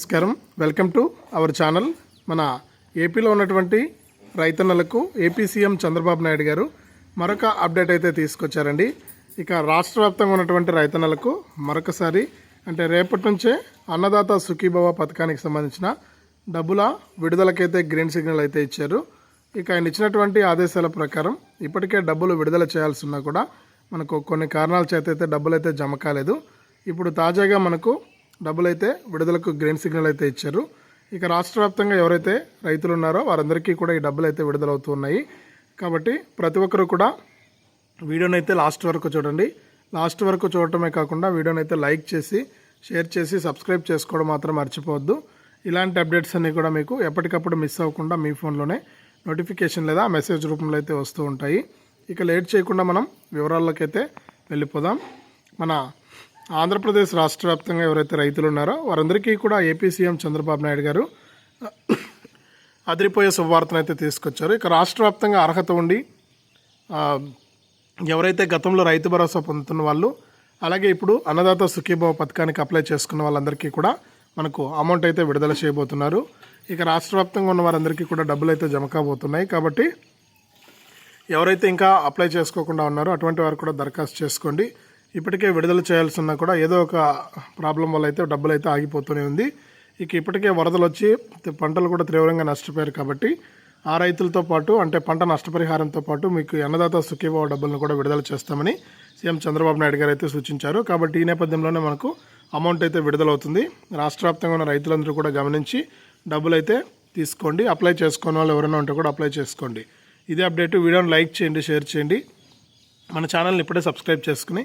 నమస్కారం. Welcome to our channel. మన ఏపీలో ఉన్నటువంటి రైతన్నలకు ఏపీ సీఎం చంద్రబాబు నాయుడు గారు మరొక అప్డేట్ అయితే తీసుకొచ్చారండి. ఇక రాష్ట్ర వ్యాప్తంగా ఉన్నటువంటి రైతన్నలకు మరొకసారి అంటే రేపటి నుంచే అన్నదాత సుఖీభవ పథకానికి సంబంధించిన డబ్బుల విడుదలకైతే గ్రీన్ సిగ్నల్ అయితే ఇచ్చారు. ఇక ఆయన ఇచ్చినటువంటి ఆదేశాల ప్రకారం ఇప్పటికే డబ్బులు విడుదల చేయాల్సి ఉన్నా కూడా మనకు కొన్ని కారణాల చేత అయితే డబ్బులు అయితే జమ కాలేదు. ఇప్పుడు తాజాగా మనకు డబ్బులు అయితే విడుదలకు గ్రీన్ సిగ్నల్ అయితే ఇచ్చారు. ఇక రాష్ట్ర వ్యాప్తంగా ఎవరైతే రైతులు ఉన్నారో వారందరికీ కూడా ఈ డబ్బులు అయితే విడుదలవుతూ ఉన్నాయి కాబట్టి ప్రతి ఒక్కరు కూడా వీడియోని అయితే లాస్ట్ వరకు చూడండి. లాస్ట్ వరకు చూడటమే కాకుండా వీడియోని అయితే లైక్ చేసి షేర్ చేసి సబ్స్క్రైబ్ చేసుకోవడం మాత్రం మర్చిపోవద్దు. ఇలాంటి అప్డేట్స్ అన్నీ కూడా మీకు ఎప్పటికప్పుడు మిస్ అవ్వకుండా మీ ఫోన్లోనే నోటిఫికేషన్ లేదా మెసేజ్ రూపంలో అయితే వస్తూ ఉంటాయి. ఇక లేట్ చేయకుండా మనం వివరాల్లోకి అయితే వెళ్ళిపోదాం. మన ఆంధ్రప్రదేశ్ రాష్ట్ర వ్యాప్తంగా ఎవరైతే రైతులు ఉన్నారో వారందరికీ కూడా ఏపీ సీఎం చంద్రబాబు నాయుడు గారు అదిరిపోయే శుభవార్తను అయితే తీసుకొచ్చారు. ఇక రాష్ట్ర వ్యాప్తంగా అర్హత ఉండి ఎవరైతే గతంలో రైతు భరోసా పొందుతున్న వాళ్ళు అలాగే ఇప్పుడు అన్నదాత సుఖీభావ పథకానికి అప్లై చేసుకున్న వాళ్ళందరికీ కూడా మనకు అమౌంట్ అయితే విడుదల చేయబోతున్నారు. ఇక రాష్ట్ర వ్యాప్తంగా ఉన్న వారందరికీ కూడా డబ్బులు అయితే జమ కాబోతున్నాయి. కాబట్టి ఎవరైతే ఇంకా అప్లై చేసుకోకుండా ఉన్నారో అటువంటి వారు కూడా దరఖాస్తు చేసుకోండి. ఇప్పటికే విడుదల చేయాల్సి కూడా ఏదో ఒక ప్రాబ్లం వల్ల అయితే డబ్బులు అయితే ఆగిపోతూనే ఉంది. ఇక ఇప్పటికే వరదలు వచ్చి పంటలు కూడా తీవ్రంగా నష్టపోయారు కాబట్టి ఆ రైతులతో పాటు అంటే పంట నష్టపరిహారంతో పాటు మీకు అన్నదాత సుఖీభావ డబ్బులను కూడా విడుదల చేస్తామని సీఎం చంద్రబాబు నాయుడు గారు అయితే సూచించారు. కాబట్టి ఈ నేపథ్యంలోనే మనకు అమౌంట్ అయితే విడుదలవుతుంది. రాష్ట్ర వ్యాప్తంగా ఉన్న రైతులందరూ కూడా గమనించి డబ్బులు అయితే తీసుకోండి. అప్లై చేసుకున్న వాళ్ళు ఎవరైనా ఉంటే కూడా అప్లై చేసుకోండి. ఇదే అప్డేట్. వీడియోని లైక్ చేయండి షేర్ చేయండి. మన ఛానల్ని ఇప్పుడే సబ్స్క్రైబ్ చేసుకుని